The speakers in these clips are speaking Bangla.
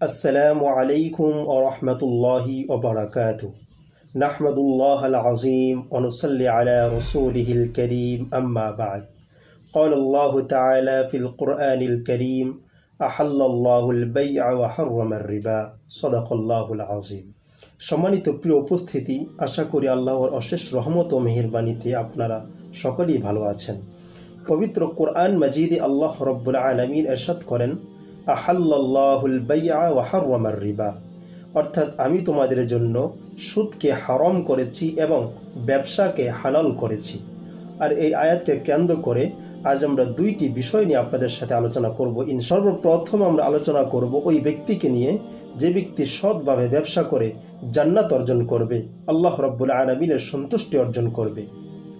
السلام عليكم ورحمة الله وبركاته نحمد الله العظيم ونصلي على رسوله الكريم أما بعد قال الله تعالى في القرآن الكريم أحل الله البيع وحرم الربا صدق الله العظيم সম্মানিত প্রিয় উপস্থিতি আশা করি আল্লাহর অশেষ রহমত ও মেহেরবানিতে আপনারা সকলেই ভালো আছেন পবিত্র কোরআন মাজিদে আল্লাহ রব্বুল আলমিন এরশাদ করেন আহাল্লাহুল বাইয়া ওয়াহার রিবা। অর্থাৎ আমি তোমাদের জন্য সুদকে হারম করেছি এবং ব্যবসাকে হালাল করেছি। আর এই আয়াতকে কেন্দ্র করে আজ আমরা দুইটি বিষয় নিয়ে আপনাদের সাথে আলোচনা করব। ইন সর্বপ্রথম আমরা আলোচনা করব ওই ব্যক্তিকে নিয়ে যে ব্যক্তি সৎভাবে ব্যবসা করে জান্নাত অর্জন করবে, আল্লাহ রব্বুল আলমিনের সন্তুষ্টি অর্জন করবে।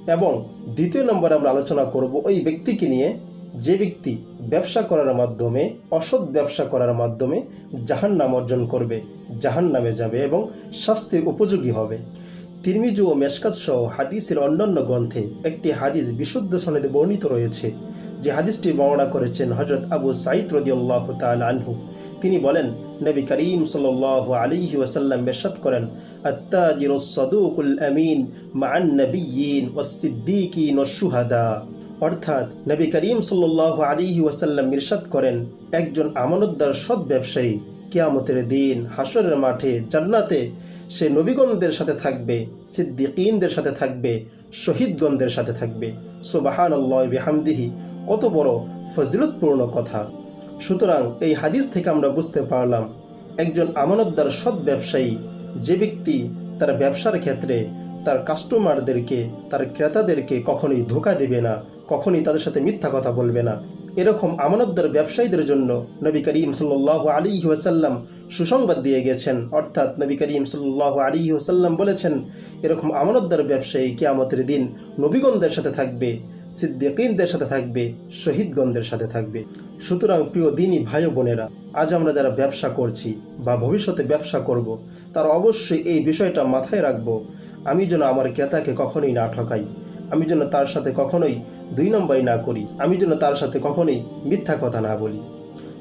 এবং দ্বিতীয় নম্বরে আমরা আলোচনা করব ওই ব্যক্তিকে নিয়ে যে ব্যক্তি ব্যবসা করার মাধ্যমে, অসৎ ব্যবসা করার মাধ্যমে জাহান নাম অর্জন করবে জাহান নামে যাবে এবং শাস্তির উপযোগী হবে। তিরমিজু ও মেশকাত সহ হাদিসের অন্যান্য গ্রন্থে একটি হাদিস বিশুদ্ধ সনদে বর্ণিত রয়েছে। যে হাদিসটি বর্ণনা করেছেন হজরত আবু সাইদ রদিউল্লাহ তাল আনহু। তিনি বলেন, নবী করিম সাল আলিহি ওয়াসাল্লাম বেশাদ করেন আত্তাজির সদুকুল আমিন মান নবীন ও সিদ্দিকিন ও সুহাদা অর্থাৎ নবী করিম সাল্লাহ আলিহি ওয়াসাল্লাম ইরশাদ করেন, একজন আমানতদার সৎ ব্যবসায়ী, কিয়ামতের দিন হাসরের মাঠে জান্নাতে সে নবীগণদের সাথে থাকবে, সিদ্দিকিনদের সাথে থাকবে, শহীদগণদের সাথে থাকবে। সোবাহান আল্লাহ বিহামদিহি, কত বড় ফজিলতপূর্ণ কথা। সুতরাং এই হাদিস থেকে আমরা বুঝতে পারলাম, একজন আমানতদার সৎ ব্যবসায়ী, যে ব্যক্তি তার ব্যবসার ক্ষেত্রে তার কাস্টমারদেরকে তার ক্রেতাদেরকে কখনোই ধোকা দেবে না কখনই তাদের সাথে মিথ্যা কথা বলবে না। এরকম আমানতদার ব্যবসায়ীদের জন্য নবী করিম সাল্লাহ আলী ওয়াসাল্লাম সুসংবাদ দিয়ে গেছেন। অর্থাৎ নবী করিম সাল্লাহ আলী ওয়াসাল্লাম বলেছেন, এরকম আমানতদার ব্যবসায়ী কেয়ামতের দিন নবীগণদের সাথে থাকবে, সিদ্দিকিনদের সাথে থাকবে, শহীদগণদের সাথে থাকবে। সুতরাং প্রিয় দিনই ভাই বোনেরা, আজ আমরা যারা ব্যবসা করছি বা ভবিষ্যতে ব্যবসা করব, তার অবশ্যই এই বিষয়টা মাথায় রাখব। আমি যেন আমার ক্রেতাকে কখনোই না ঠকাই। আমি যেন তার সাথে কখনোই দুই নম্বরই না করি। আমি যেন তার সাথে কখনোই মিথ্যা কথা না বলি।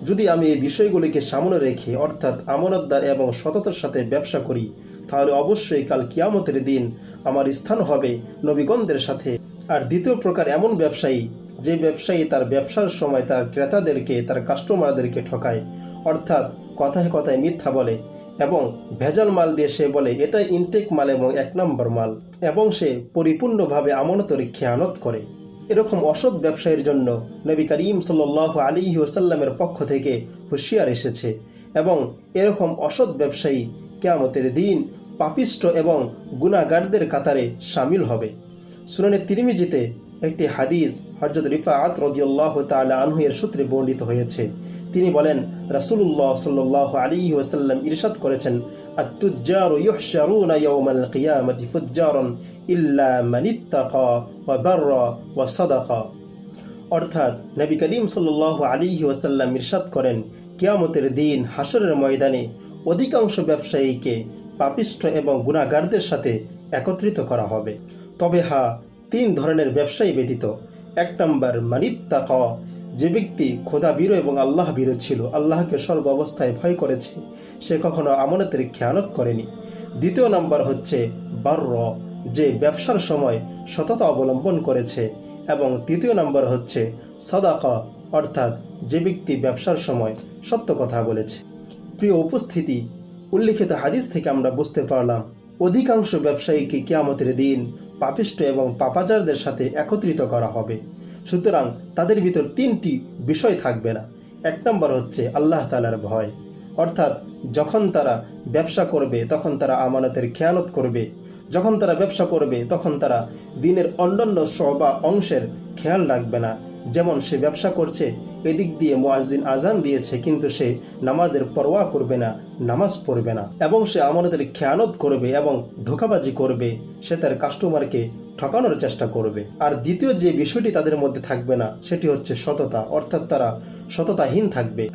যদি আমি এই বিষয়গুলিকে সামনে রেখে, অর্থাৎ আমানতদার এবং সততার সাথে ব্যবসা করি, তাহলে অবশ্যই কাল কিয়ামতের দিন আমার স্থান হবে নবীগণদের সাথে। আর দ্বিতীয় প্রকার এমন ব্যবসায়ী, যে ব্যবসায়ী তার ব্যবসার সময় তার ক্রেতাদেরকে, তার কাস্টমারদেরকে ঠকায়। অর্থাৎ কথায় কথায় মিথ্যা বলে। এবং ভেজাল মাল দিয়ে সে বলে, এটা ইনটেক মাল এবং এক নম্বর মাল। এবং সে পরিপূর্ণভাবে আমানতের খেয়ানত করে। এরকম অসৎ ব্যবসায়ীর জন্য নবী করিম সাল আলী ওসাল্লামের পক্ষ থেকে হুঁশিয়ার এসেছে এবং এরকম অসৎ ব্যবসায়ী কেয়ামতের দিন পাপিষ্ট এবং গুণাগারদের কাতারে সামিল হবে। সুনানে তিরিমিজিতে একটি হাদিস রিফা আত রদিউল্লাহ তালা আনহু এর সূত্রে বর্ণিত হয়েছে। তিনি বলেন রাসুল্লাহ সাল্লাহ আলী ওয়াসাল্লাম ইরশাদ করেছেন, আত্তুজ্জার ইউহশারুনা ইয়াউমাল কিয়ামতি ফুজ্জারন ইল্লা মানিত্তাকা ওয়া বাররা ওয়া সাদাকা। অর্থাৎ নবী করিম সাল্লাহ আলী ওয়াসাল্লাম ইরশাদ করেন, কিয়ামতের দিন হাসরের ময়দানে অধিকাংশ ব্যবসায়ীকে পাপিষ্ঠ এবং গুণাগারদের সাথে একত্রিত করা হবে। তবে হা তিন ধরনের ব্যবসায়ী ব্যতীত। এক নম্বর মানিত্তাক যে ব্যক্তি খোদা বীর এবং আল্লাহ বীর ছিল, আল্লাহকে সর্ব অবস্থায় ভয় করেছে, সে কখনো আমানতের খেয়ানত করেনি। দ্বিতীয় নম্বর হচ্ছে, বার্র, যে ব্যবসার সময় সততা অবলম্বন করেছে। এবং তৃতীয় নম্বর হচ্ছে, সদাকা, অর্থাৎ যে ব্যক্তি ব্যবসার সময় সত্য কথা বলেছে। প্রিয় উপস্থিতি, উল্লিখিত হাদিস থেকে আমরা বুঝতে পারলাম, অধিকাংশ ব্যবসায়ীকে কেয়ামতের দিন পাপিষ্ট এবং পাপাচারদের সাথে একত্রিত করা হবে। সুতরাং তাদের ভিতর তিনটি বিষয় থাকবে না। এক নম্বর হচ্ছে আল্লাহ তালার ভয়। অর্থাৎ যখন তারা ব্যবসা করবে, তখন তারা আমানতের খেয়ালত করবে। যখন তারা ব্যবসা করবে, তখন তারা দিনের অন্যান্য সবা অংশের খেয়াল রাখবে না। যেমন সে ব্যবসা করছে, এদিক দিয়ে মোয়াজিন আজান দিয়েছে, কিন্তু সে নামাজের পরোয়া করবে না, নামাজ পড়বে না। এবং সে আমাদের খেয়ানত করবে এবং ধোকাবাজি করবে, সে তার কাস্টমারকে ঠকানোর চেষ্টা করবে। আর দ্বিতীয় যে বিষয়টি তাদের মধ্যে থাকবে না, সেটি হচ্ছে সততা, অর্থাৎ তারা সততাহীন থাকবে।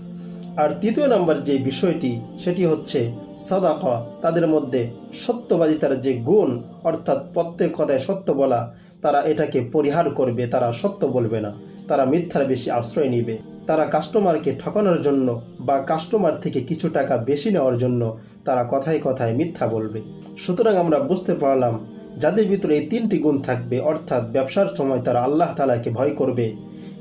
আর তৃতীয় নম্বর যে বিষয়টি, সেটি হচ্ছে সাদাকা, তাদের মধ্যে সত্যবাদিতার যে গুণ, অর্থাৎ প্রত্যেক কথায় সত্য বলা তারা এটাকে পরিহার করবে, তারা সত্য বলবে না। তারা মিথ্যার বেশি আশ্রয় নিবে। তারা কাস্টমারকে ঠকানোর জন্য বা কাস্টমার থেকে কিছু টাকা বেশি নেওয়ার জন্য তারা কথায় কথায় মিথ্যা বলবে। সুতরাং আমরা বুঝতে পারলাম, যাদের ভিতরে এই তিনটি গুণ থাকবে, অর্থাৎ ব্যবসার সময় তারা আল্লাহ তালাকে ভয় করবে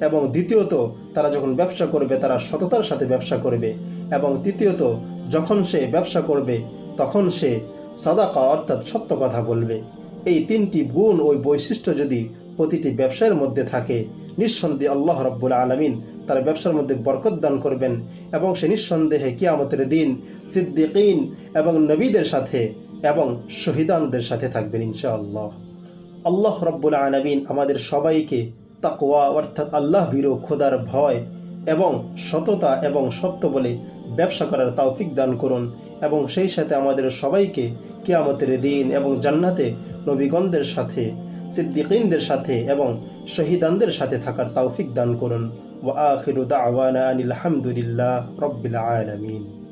এবং দ্বিতীয়ত তারা যখন ব্যবসা করবে, তারা সততার সাথে ব্যবসা করবে এবং তৃতীয়ত যখন সে ব্যবসা করবে, তখন সে সাদাকা, অর্থাৎ সত্য কথা বলবে। এই তিনটি গুণ ওই বৈশিষ্ট্য যদি প্রতিটি ব্যবসায়ের মধ্যে থাকে, নিঃসন্দেহে আল্লাহ রব্বুল আলমিন তার ব্যবসার মধ্যে বরকত দান করবেন এবং সে নিঃসন্দেহে কিয়ামতের দিন সিদ্দিকিন এবং নবীদের সাথে এবং শহীদানদের সাথে থাকবেন ইনশাআল্লাহ। আল্লাহ আল্লাহ রব্বুল আলমিন আমাদের সবাইকে তাকওয়া অর্থাৎ আল্লাহ বিরো খোদার ভয় এবং সততা এবং সত্য বলে ব্যবসা করার তৌফিক দান করুন এবং সেই সাথে আমাদের সবাইকে কিয়ামতের দিন এবং জান্নাতে নবীগণদের সাথে, সিদ্দিকিনদের সাথে এবং শহীদানদের সাথে থাকার তৌফিক দান করুন। ওয়া আখিরু দাওয়ানা আনিল হামদুলিল্লাহ রব্বিল আলামিন।